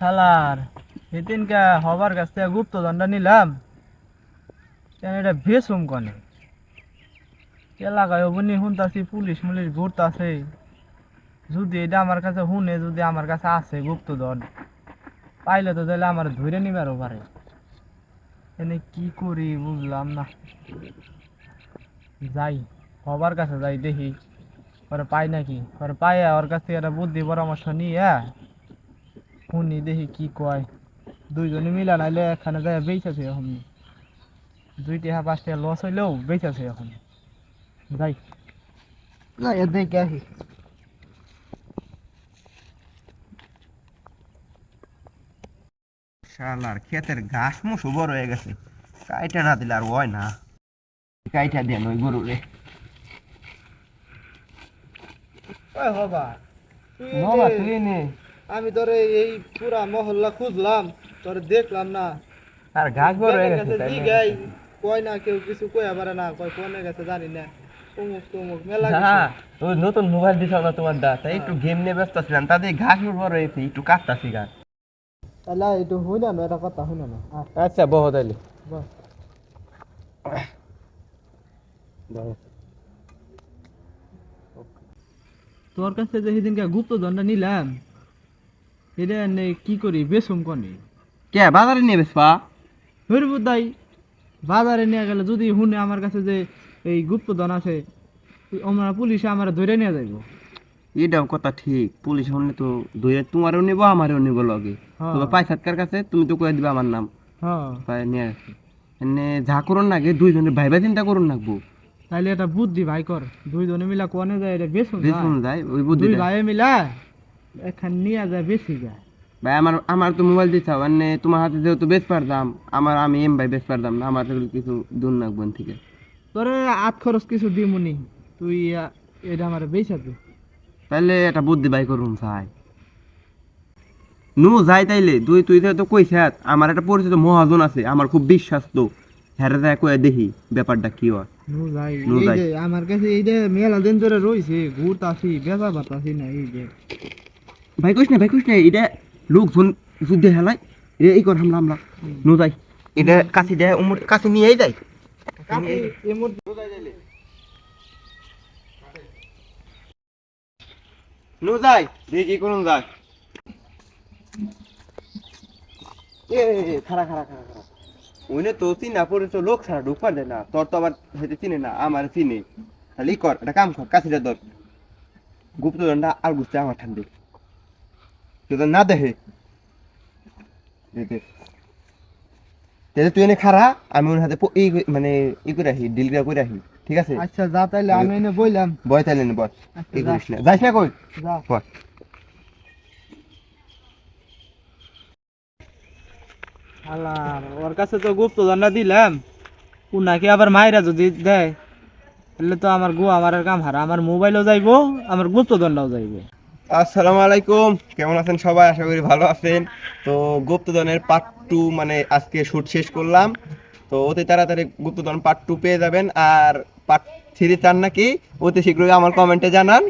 শালার সেদিনকে হবার কাছ থেকে গুপ্তদণ্ডটা নিলাম। কেন এটা বেসুম কনে? এলাকায় অবনি শুনতাছি পুলিশ মুলিশ ঘুরতাছে। যদি এটা আমার কাছে শুনে যদি আমার কাছে আছে গুপ্তদণ্ড পাইলে তো তাহলে আমার ধরে নিবারও পারে এনে কি করি বুঝলাম না। যাই, হবার কাছে যাই দেখি। পরে পাই নাকি? পরে পাই ওর কাছ থেকে একটা বুদ্ধি পরামর্শ নিয়ে শুনি দেখি কি কয়। দুইজনে মিলা নাইলে এখানে যায় বেঁচেছে এখন। দুই টাকা পাঁচ টাকা লস হইলেও বেঁচেছে এখন। যাই। যাই দেখে আসি শালার ক্ষেতের ঘাস মুসু বড় হয়ে গেছে। কাইটা না দিলে আর হয় না। কাইটা দেন ওই গরু রে। হবা বাবা তুই নে। আমি তোরে এই পুরা মহল্লা খুঁজলাম তোরে দেখলাম না। আর ঘাস বড় হয়ে গেছে তাই না? কয় না কেউ কিছু কয়া পারে না কয় কোনে গেছে জানি না। অমুক তমুক মেলা হ্যাঁ ওই নতুন মোবাইল দিছ না তোমার দা তাই একটু গেম নিয়ে ব্যস্ত ছিলাম তাদের ঘাস বড় হয়েছে একটু কাটতাছি ঘাস তাহলে একটু হই না এটা কথা হই না। আচ্ছা বহু তাইলে। তোর কাছে যে সেদিনকে গুপ্তদণ্ড নিলাম এটা নে কি করি বেসুম কনে। কে বাজারে নিয়ে বেসপা হইব তাই বাজারে নিয়ে গেলে যদি শুনে আমার কাছে যে এই গুপ্তধন আছে আমরা পুলিশে আমার ধরে নিয়ে যাইব। এটাও কথা ঠিক পুলিশ হলে তো ধরে তোমারও নিব আমারও নিব লগে। হ্যাঁ। তোমার পয়সার কাছে? তুমি তো কয়ে দিবে আমার নাম। হ্যাঁ। পায়ে নিয়ে আসি। এনে যা করুন নাগে দুইজনে ভাইবা চিন্তা করুন নাকবো তাইলে এটা বুদ্ধি ভাই কর দুইজনে মিলা কোনে যায় এটা বেসুম না। যায় ওই বুদ্ধি ভাই মিলা এখান নিয়ে যায় বেশি ভাই আমার আমার তো মোবাইল দিচ্ছাও মানে তোমার হাতে যেহেতু পারতাম আমার আমি এম ভাই পারতাম না আমার কিছু দূর থেকে। তোরে আট খরচ কিছু দিমুনি তুই এটা আমার তাইলে একটা বুদ্ধি বাই করুন চাই নু যাই তাইলে তুই তুই তো কইছ আমার একটা পরিচিত মহাজন আছে আমার খুব বিশ্বাস তো হ্যাঁ যায় কয়ে দেখি ব্যাপারটা কি হয়। নু যাই নু যাই। আমার কাছে এই যে মেলা দিন ধরে রইছে ঘুরতাছি বেচা বাতাসি না এই যে। ভাই কইস না ভাই কইস না এটা লোকজন যুদ্ধে হেলাই এটা এই কর হামলা হামলা। নু যাই। এটা কাছে দেয় উমর কাছে নিয়েই যাই। কাছে নু যাই দেখি কোন এ খারা খারা খারা খারা ওইনে তো চিনা পড়েছ লোক ছাড়া ঢুকবার দেয় না। তোর তো আবার হয়তো চিনে না আমার চিনে। তাহলে কর একটা কাম কর কাছে ধর। গুপ্ত দণ্ডা আর গুছতে আমার ঠান্ডে। তো না দেখে। তাহলে তুই এনে খারা আমি ওর হাতে প- ই করে- মানে ই করে রাখি করে রাখি ঠিক আছে? আচ্ছা যা তাইলে আমি এনে বইলাম। বয় তাইলে নে বয়। আচ্ছা। করিস না। না কই? যা। আল্লাহ ওর কাছে তো গুপ্তদণ্ড দিলাম। উনাকে আবার মাইরা যদি দেয় তাহলে তো আমার গো আমার কাম হারা। আমার মোবাইলও যাইবো আমার গুপ্তদণ্ডও যাইবো। আসসালামু আলাইকুম। কেমন আছেন সবাই? আশা করি ভালো আছেন। তো গুপ্তধনের পার্ট টু মানে আজকে শুট শেষ করলাম। তো অতি তাড়াতাড়ি গুপ্তধন পার্ট টু পেয়ে যাবেন। আর পার্ট থ্রি চান নাকি? অতি শীঘ্রই আমার কমেন্টে জানান।